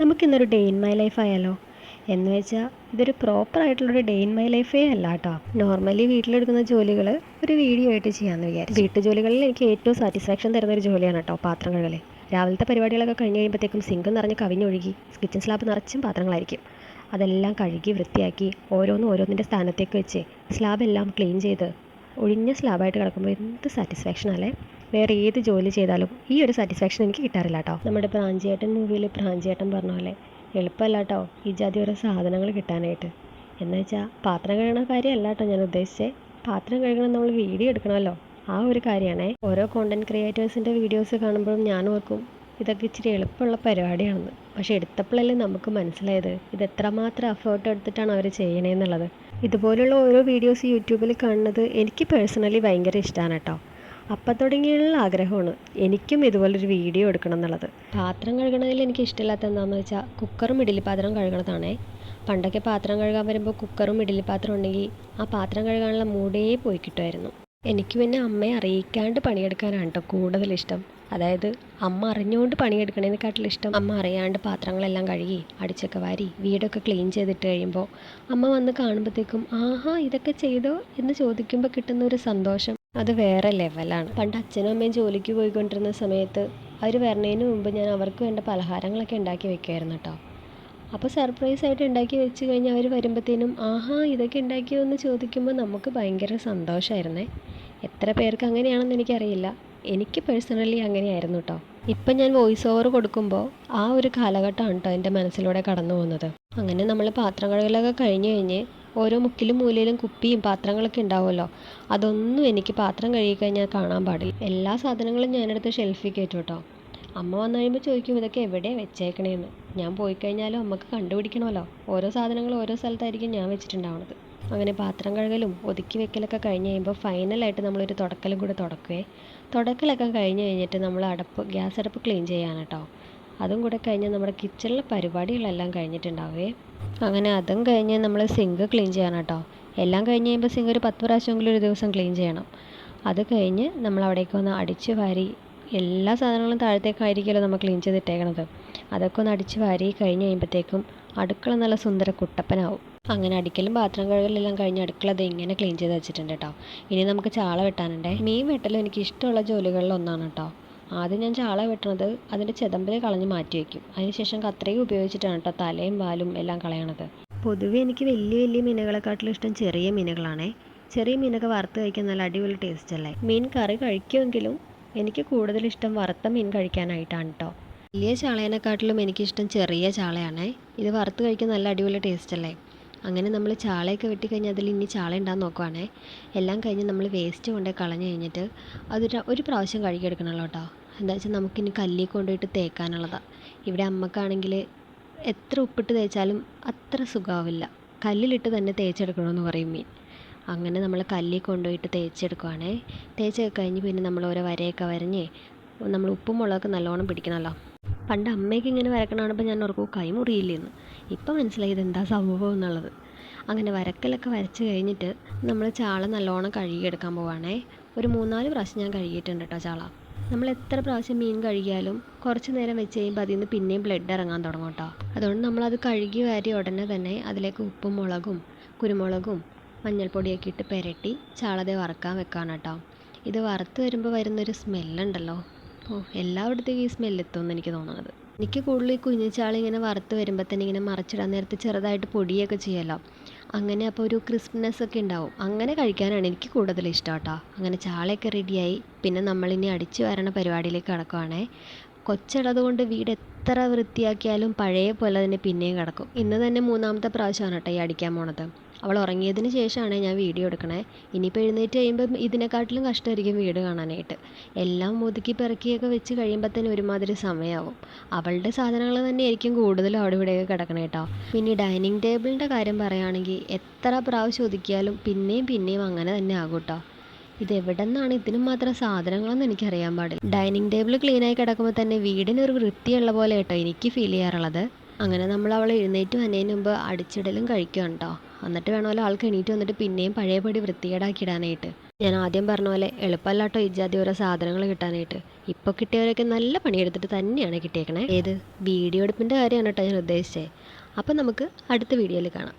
നമുക്കിന്നൊരു day in my life ആയാലോ? എന്ന് വെച്ചാൽ ഇതൊരു പ്രോപ്പർ ആയിട്ടുള്ളൊരു ഡേ ഇൻ മൈ ലൈഫേ അല്ല കേട്ടോ നോർമലി വീട്ടിലെടുക്കുന്ന ജോലികൾ ഒരു വീഡിയോ ആയിട്ട് ചെയ്യാമെന്ന് വിചാരിച്ചു. വീട്ടു ജോലികളിൽ എനിക്ക് ഏറ്റവും സാറ്റിസ്ഫാക്ഷൻ തരുന്ന ഒരു ജോലിയാണ് കേട്ടോ പാത്രം കഴുകൽ രാവിലത്തെ പരിപാടികളൊക്കെ കഴിഞ്ഞ് കഴിയുമ്പോഴത്തേക്കും സിങ്ക് നിറഞ്ഞ് കവിഞ്ഞൊഴുകി കിച്ചൺ സ്ലാബ് നിറച്ചും പാത്രങ്ങളായിരിക്കും. അതെല്ലാം കഴുകി വൃത്തിയാക്കി ഓരോന്നും ഓരോന്നിന്റെ സ്ഥാനത്തേക്ക് വെച്ച് സ്ലാബ് എല്ലാം ക്ലീൻ ചെയ്ത് ഒഴിഞ്ഞ സ്ലാബായിട്ട് കിടക്കുമ്പോൾ എന്ത് സാറ്റിസ്ഫാക്ഷൻ അല്ലേ? വേറെ ഏത് ജോലി ചെയ്താലും ഈ ഒരു സാറ്റിസ്ഫാക്ഷൻ എനിക്ക് കിട്ടാറില്ല കേട്ടോ നമ്മുടെ പ്രാഞ്ചിയേട്ടൻ മൂവിയിൽ പ്രാഞ്ചിയേട്ടൻ പറഞ്ഞ പോലെ എളുപ്പമല്ല കേട്ടോ ഈ ജാതി ഓരോ സാധനങ്ങൾ കിട്ടാനായിട്ട്. എന്ന് വെച്ചാൽ പാത്രം കഴുകണ കാര്യമല്ല കേട്ടോ ഞാൻ ഉദ്ദേശിച്ചത് പാത്രം കഴുകണം നമ്മൾ വീഡിയോ എടുക്കണമല്ലോ. ആ ഒരു കാര്യമാണേ ഓരോ കോണ്ടന്റ് ക്രിയേറ്റേഴ്സിന്റെ വീഡിയോസ് കാണുമ്പോഴും ഞാൻ ഓർക്കും ഇതൊക്കെ ഇച്ചിരി എളുപ്പമുള്ള പരിപാടിയാണെന്ന്. പക്ഷെ എടുത്തപ്പോഴല്ലേ നമുക്ക് മനസ്സിലായത് ഇത് എത്രമാത്രം എഫേർട്ട് എടുത്തിട്ടാണ് അവർ ചെയ്യണേന്നുള്ളത്. ഇതുപോലുള്ള ഓരോ വീഡിയോസ് യൂട്യൂബിൽ കാണുന്നത് എനിക്ക് പേഴ്സണലി ഭയങ്കര ഇഷ്ടമാണ് കേട്ടോ അപ്പം തുടങ്ങിയുള്ള ആഗ്രഹമാണ്. എനിക്കും ഇതുപോലൊരു വീഡിയോ എടുക്കണം എന്നുള്ളത്. പാത്രം കഴുകണതിൽ എനിക്ക് ഇഷ്ടമില്ലാത്ത എന്താണെന്ന് വെച്ചാൽ കുക്കറും ഇഡലി പാത്രം കഴുകണതാണേ. പണ്ടൊക്കെ പാത്രം കഴുകാൻ വരുമ്പോൾ കുക്കറും ഇഡലി പാത്രം ഉണ്ടെങ്കിൽ ആ പാത്രം കഴുകാനുള്ള മൂടേ പോയി കിട്ടുമായിരുന്നു. എനിക്ക് പിന്നെ അമ്മയെ അറിയിക്കാണ്ട് പണിയെടുക്കാനാണ് കേട്ടോ കൂടുതൽ ഇഷ്ടം. അതായത് അമ്മ അറിഞ്ഞുകൊണ്ട് പണിയെടുക്കണേനെക്കാട്ടിലും ഇഷ്ടം. അമ്മ അറിയാണ്ട് പാത്രങ്ങളെല്ലാം കഴുകി അടിച്ചൊക്കെ വാരി വീടൊക്കെ ക്ലീൻ ചെയ്തിട്ട് കഴിയുമ്പോൾ അമ്മ വന്ന് കാണുമ്പോഴത്തേക്കും ആഹാ ഇതൊക്കെ ചെയ്തോ? എന്ന് ചോദിക്കുമ്പോൾ കിട്ടുന്ന ഒരു സന്തോഷം. അത് വേറെ ലെവലാണ് പണ്ട് അച്ഛനും അമ്മയും ജോലിക്ക് പോയിക്കൊണ്ടിരുന്ന സമയത്ത് അവർ വരണതിന് മുമ്പ് ഞാൻ അവർക്ക് വേണ്ട പലഹാരങ്ങളൊക്കെ ഉണ്ടാക്കി വെക്കുമായിരുന്നു കേട്ടോ അപ്പോൾ സർപ്രൈസ് ആയിട്ട് ഉണ്ടാക്കി വെച്ച് കഴിഞ്ഞാൽ അവർ വരുമ്പോഴത്തേനും ആഹാ ഇതൊക്കെ ഉണ്ടാക്കിയോ എന്ന് ചോദിക്കുമ്പോൾ നമുക്ക് ഭയങ്കര സന്തോഷമായിരുന്നേ എത്ര പേർക്ക് അങ്ങനെയാണെന്ന് എനിക്കറിയില്ല. എനിക്ക് പേഴ്സണലി അങ്ങനെയായിരുന്നു കേട്ടോ ഇപ്പം ഞാൻ വോയിസ് ഓവർ കൊടുക്കുമ്പോൾ ആ ഒരു കാലഘട്ടമാണ് കേട്ടോ എന്റെ മനസ്സിലൂടെ കടന്നു പോകുന്നത് അങ്ങനെ നമ്മൾ പാത്രം കഴുകലൊക്കെ കഴിഞ്ഞ് കഴിഞ്ഞ് ഓരോ മുക്കിലും മൂലയിലും കുപ്പിയും പാത്രങ്ങളൊക്കെ ഉണ്ടാവുമല്ലോ. അതൊന്നും എനിക്ക് പാത്രം കഴുകി കഴിഞ്ഞാൽ കാണാൻ പാടില്ല. എല്ലാ സാധനങ്ങളും ഞാനെടുത്ത് ഷെൽഫിൽ കയറ്റും കേട്ടോ. അമ്മ വന്നു കഴിയുമ്പോൾ ചോദിക്കും ഇതൊക്കെ എവിടെ വെച്ചേക്കണേന്ന്? ഞാൻ പോയി കഴിഞ്ഞാലും അമ്മയ്ക്ക് കണ്ടുപിടിക്കണമല്ലോ. ഓരോ സാധനങ്ങൾ ഓരോ സ്ഥലത്തായിരിക്കും ഞാൻ വെച്ചിട്ടുണ്ടാവണത്. അങ്ങനെ പാത്രം കഴുകലും ഒതുക്കി വെക്കലൊക്കെ കഴിഞ്ഞ് കഴിയുമ്പോൾ ഫൈനലായിട്ട് നമ്മളൊരു തുടക്കലും കൂടെ തുടക്കുവേ. തുടക്കലൊക്കെ കഴിഞ്ഞ് കഴിഞ്ഞിട്ട് നമ്മൾ അടപ്പ് ഗ്യാസ് അടപ്പ് ക്ലീൻ ചെയ്യാനാണ് കേട്ടോ അതും കൂടെ കഴിഞ്ഞ് നമ്മുടെ കിച്ചണിലെ പരിപാടികളെല്ലാം കഴിഞ്ഞിട്ടുണ്ടാവേ. അങ്ങനെ അതും കഴിഞ്ഞ് നമ്മൾ സിങ്ക് ക്ലീൻ ചെയ്യണം കേട്ടോ എല്ലാം കഴിഞ്ഞ് കഴിയുമ്പോൾ സിങ്ക് ഒരു പത്ത് പ്രാവശ്യമെങ്കിലും ഒരു ദിവസം ക്ലീൻ ചെയ്യണം. അത് കഴിഞ്ഞ് നമ്മൾ അവിടേക്ക് ഒന്ന് അടിച്ച് വാരി എല്ലാ സാധനങ്ങളും താഴത്തേക്കായിരിക്കുമല്ലോ നമ്മൾ ക്ലീൻ ചെയ്തിട്ടേക്കണത്. അതൊക്കെ ഒന്ന് അടിച്ച് വാരി കഴിഞ്ഞ് കഴിയുമ്പോഴത്തേക്കും അടുക്കള നല്ല സുന്ദര കുട്ടപ്പനാവും. അങ്ങനെ അടിക്കലും പാത്രം കഴുകലെല്ലാം കഴിഞ്ഞ് അടുക്കള അത് ഇങ്ങനെ ക്ലീൻ ചെയ്ത് വെച്ചിട്ടുണ്ട് കേട്ടോ ഇനി നമുക്ക് ചാള വെട്ടാനുണ്ടേ. മീൻ വെട്ടലും എനിക്ക് ഇഷ്ടമുള്ള ജോലികളിൽ ഒന്നാണ് കേട്ടോ ആദ്യം ഞാൻ ചാള വെട്ടണത് അതിന്റെ ചെതമ്പൽ കളഞ്ഞ് മാറ്റി വയ്ക്കും അതിനുശേഷം കത്രയും ഉപയോഗിച്ചിട്ടാണ് കേട്ടോ തലയും വാലും എല്ലാം കളയണത്. പൊതുവേ എനിക്ക് വലിയ വലിയ മീനുകളെക്കാട്ടിലും ഇഷ്ടം ചെറിയ മീനുകളാണേ. ചെറിയ മീനൊക്കെ വറുത്ത് കഴിക്കാൻ നല്ല അടിപൊളി ടേസ്റ്റ് അല്ലേ? മീൻ കറി കഴിക്കുമെങ്കിലും എനിക്ക് കൂടുതൽ ഇഷ്ടം വറുത്ത മീൻ കഴിക്കാനായിട്ടാണ് കേട്ടോ വലിയ ചാളേനെക്കാട്ടിലും എനിക്കിഷ്ടം ചെറിയ ചാളയാണേ. ഇത് വറുത്ത് കഴിക്കാൻ നല്ല അടിപൊളി ടേസ്റ്റ് അല്ലേ? അങ്ങനെ നമ്മൾ ചാളയൊക്കെ വെട്ടിക്കഴിഞ്ഞാൽ അതിൽ ഇനി ചാള ഉണ്ടാകാൻ നോക്കുവാണേ. എല്ലാം കഴിഞ്ഞ് നമ്മൾ വേസ്റ്റ് കൊണ്ട് കളഞ്ഞു കഴിഞ്ഞിട്ട് അതൊരു ഒരു പ്രാവശ്യം കഴുകിയെടുക്കണമല്ലോ കേട്ടോ എന്താ വെച്ചാൽ നമുക്കിനി കല്ലിൽ കൊണ്ടുപോയിട്ട് തേക്കാനുള്ളതാണ് ഇവിടെ അമ്മക്കാണെങ്കിൽ എത്ര ഉപ്പിട്ട് തേച്ചാലും അത്ര സുഖമാവില്ല കല്ലിലിട്ട് തന്നെ തേച്ചെടുക്കണമെന്ന് പറയും മീൻ. അങ്ങനെ നമ്മൾ കല്ലിൽ കൊണ്ടുപോയിട്ട് തേച്ചെടുക്കുവാണേ. തേച്ചൊക്കെ കഴിഞ്ഞ് പിന്നെ നമ്മൾ ഓരോ വരയൊക്കെ വരഞ്ഞ് നമ്മൾ ഉപ്പും മുളകൊക്കെ നല്ലോണം പിടിക്കണമല്ലോ പണ്ട് അമ്മയ്ക്ക് ഇങ്ങനെ വരക്കണ കാണുമ്പോൾ ഞാൻ ഓർക്കും കൈ മുറിയില്ലെന്ന്. ഇപ്പം മനസ്സിലായി എന്താ സംഭവം എന്നുള്ളത്. അങ്ങനെ വരക്കലൊക്കെ വരച്ച് കഴിഞ്ഞിട്ട് നമ്മൾ ചാള നല്ലോണം കഴുകിയെടുക്കാൻ പോവാണേ. ഒരു മൂന്നാൽ പ്രാവശ്യം ഞാൻ കഴുകിയിട്ടുണ്ട് കേട്ടോ ചാള. നമ്മൾ എത്ര പ്രാവശ്യം മീൻ കഴുകിയാലും കുറച്ച് നേരം വെച്ച് കഴിയുമ്പോൾ അതിൽ നിന്ന് പിന്നെയും ബ്ലഡ് ഇറങ്ങാൻ തുടങ്ങും കേട്ടോ അതുകൊണ്ട് നമ്മളത് കഴുകി വാരി ഉടനെ തന്നെ അതിലേക്ക് ഉപ്പും മുളകും കുരുമുളകും മഞ്ഞൾപ്പൊടിയൊക്കെ ഇട്ട് പുരട്ടി ചാളതെ വറക്കാൻ വെക്കാണ് കേട്ടോ ഇത് വറുത്ത് വരുമ്പോൾ വരുന്നൊരു സ്മെല്ലുണ്ടല്ലോ ഓ എല്ലായിടത്തേക്കും ഈ സ്മെല്ല് എത്തുമെന്ന് എനിക്ക് തോന്നുന്നത് എനിക്ക് കൂടുതൽ ഈ കുഞ്ഞിച്ചാൾ ഇങ്ങനെ വറുത്ത് വരുമ്പോൾ തന്നെ ഇങ്ങനെ മറിച്ചിടാൻ നേരത്ത് ചെറുതായിട്ട് പൊടിയൊക്കെ ചെയ്യലോ അങ്ങനെ അപ്പോൾ ഒരു ക്രിസ്പ്നെസ് ഒക്കെ ഉണ്ടാവും. അങ്ങനെ കഴിക്കാനാണ് എനിക്ക് കൂടുതൽ ഇഷ്ടം കേട്ടോ. അങ്ങനെ ചാളയൊക്കെ റെഡിയായി പിന്നെ നമ്മളിനി അടിച്ചു വരണ പരിപാടിയിലേക്ക് കിടക്കുവാണേ. കൊച്ചുള്ളത് കൊണ്ട് വീട് എത്ര വൃത്തിയാക്കിയാലും പഴയ പോലെ തന്നെ പിന്നെയും കിടക്കും. ഇന്ന് തന്നെ മൂന്നാമത്തെ പ്രാവശ്യമാണ് കേട്ടോ ഈ അടിക്കാൻ പോണത്. അവൾ ഉറങ്ങിയതിന് ശേഷമാണ് ഞാൻ വീഡിയോ എടുക്കണേ. ഇനിയിപ്പോൾ എഴുന്നേറ്റ് കഴിയുമ്പം ഇതിനെക്കാട്ടിലും കഷ്ടമായിരിക്കും വീട് കാണാനായിട്ട്. എല്ലാം ഒതുക്കി പെറുക്കിയൊക്കെ വെച്ച് കഴിയുമ്പോൾ തന്നെ ഒരുമാതിരി സമയമാവും അവളുടെ സാധനങ്ങൾ തന്നെയായിരിക്കും കൂടുതലും അവിടെ ഇവിടെയൊക്കെ കിടക്കണേ കേട്ടോ. പിന്നെ ഡൈനിങ് ടേബിളിന്റെ കാര്യം പറയുകയാണെങ്കിൽ എത്ര പ്രാവശ്യം ഒതുക്കിയാലും പിന്നെയും പിന്നെയും അങ്ങനെ തന്നെ ആകും കേട്ടോ. ഇത് എവിടെ നിന്നാണ് ഇതിനും മാത്രം സാധനങ്ങളെന്ന് എനിക്കറിയാൻ പാടില്ല. ഡൈനിങ് ടേബിൾ ക്ലീനായി കിടക്കുമ്പോൾ തന്നെ വീടിനൊരു വൃത്തിയുള്ള പോലെ കേട്ടോ എനിക്ക് ഫീൽ ചെയ്യാറുള്ളത്. അങ്ങനെ നമ്മൾ അവളെ എഴുന്നേറ്റ് വന്നതിന് മുമ്പ് അടിച്ചിടലും കഴിക്കുകയാണ് കേട്ടോ. എന്നിട്ട് വേണമല്ലോ ആൾക്ക് എണീറ്റ് വന്നിട്ട് പിന്നെയും പഴയപടി വൃത്തികേടാക്കി ഇടാനായിട്ട്. ഞാൻ ആദ്യം പറഞ്ഞ പോലെ എളുപ്പമല്ലാട്ടോ ഇജാതി ഓരോ സാധനങ്ങൾ കിട്ടാനായിട്ട്. ഇപ്പോൾ കിട്ടിയവരൊക്കെ നല്ല പണിയെടുത്തിട്ട് തന്നെയാണ് കിട്ടിയേക്കണേ. ഏത്? വീഡിയോ എടുപ്പിന്റെ കാര്യമാണ് കേട്ടോ ഞാൻ ഉദ്ദേശിച്ചത് അപ്പം നമുക്ക് അടുത്ത വീഡിയോയിൽ കാണാം.